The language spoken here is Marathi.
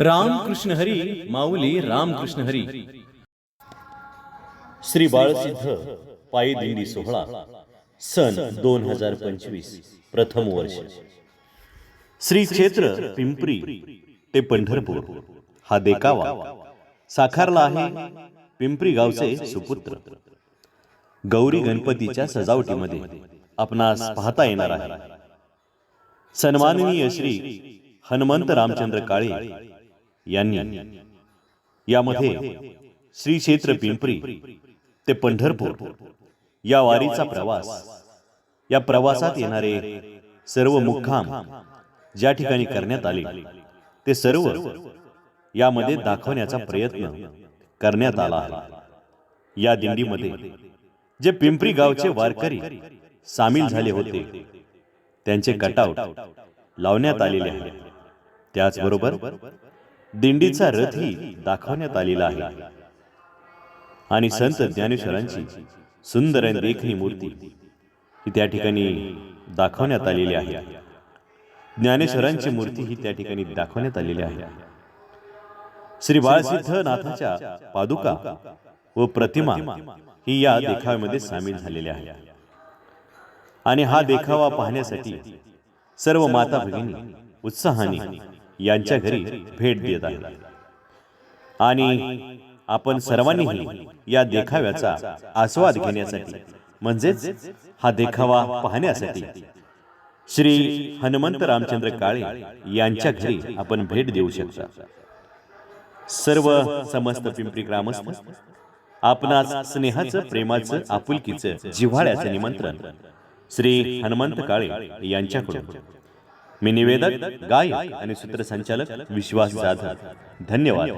रामकृष्ण हरी माऊली रामकृष्ण हरी श्री बाळसिद्ध पायी दिंडी सोहळा सन दोन हजार पंचवीस प्रथम वर्ष. श्री क्षेत्र पिंपरी ते पंढरपूर. हा देखावा साकारला आहे पिंपरी गावचे सुपुत्र. गौरी गणपतीच्या सजावटीमध्ये आपणास पाहता येणार आहे. सन्माननीय श्री हनुमंत रामचंद्र काळे यांनी. यामध्ये श्री क्षेत्र पिंपरी ते पंढरपूर या वारीचा प्रवास या प्रवासात येणारे सर्व मुक्काम ज्या ठिकाणी करण्यात आले ते सर्व यामध्ये दाखवण्याचा प्रयत्न करण्यात आला. आहे या दिंडीमध्ये जे पिंपरी गावचे वारकरी सामील झाले होते त्यांचे कटआउट लावण्यात आलेले आहे त्याचबरोबर दिंडीचा रथही दाखवण्यात आलेला आहे. आणि संत ज्ञानेश्वरांची सुंदर आणि देखणी मूर्ती ही त्या ठिकाणी दाखवण्यात आलेली आहे. ज्ञानेश्वरांची मूर्ती ही त्या ठिकाणी दाखवण्यात आलेली आहे. श्री बाळसिद्ध नाथाच्या पादुका व प्रतिमा ही या देखाव्यामध्ये सामील झालेल्या आहे आणि हा देखावा पाहण्यासाठी सर्व माता भगिनी उत्साहाने यांच्या घरी भेट देत आहेत आणि आपण सर्वांनीही या देखाव्याचा आस्वाद घेण्यासाठी म्हणजेच हा देखावा पाहण्यासाठी श्री हनुमंत रामचंद्र काळे यांच्या घरी आपण भेट देऊ शकता. सर्व समस्त पिंपरी ग्रामस्थ आपणास स्नेहाचं प्रेमाचं आपुलकीचं जिव्हाळ्याचं निमंत्रण श्री हनुमंत काळे यांच्याकडून. मी निवेदक गायक आणि सूत्रसंचालक विश्वास जाधव. धन्यवाद.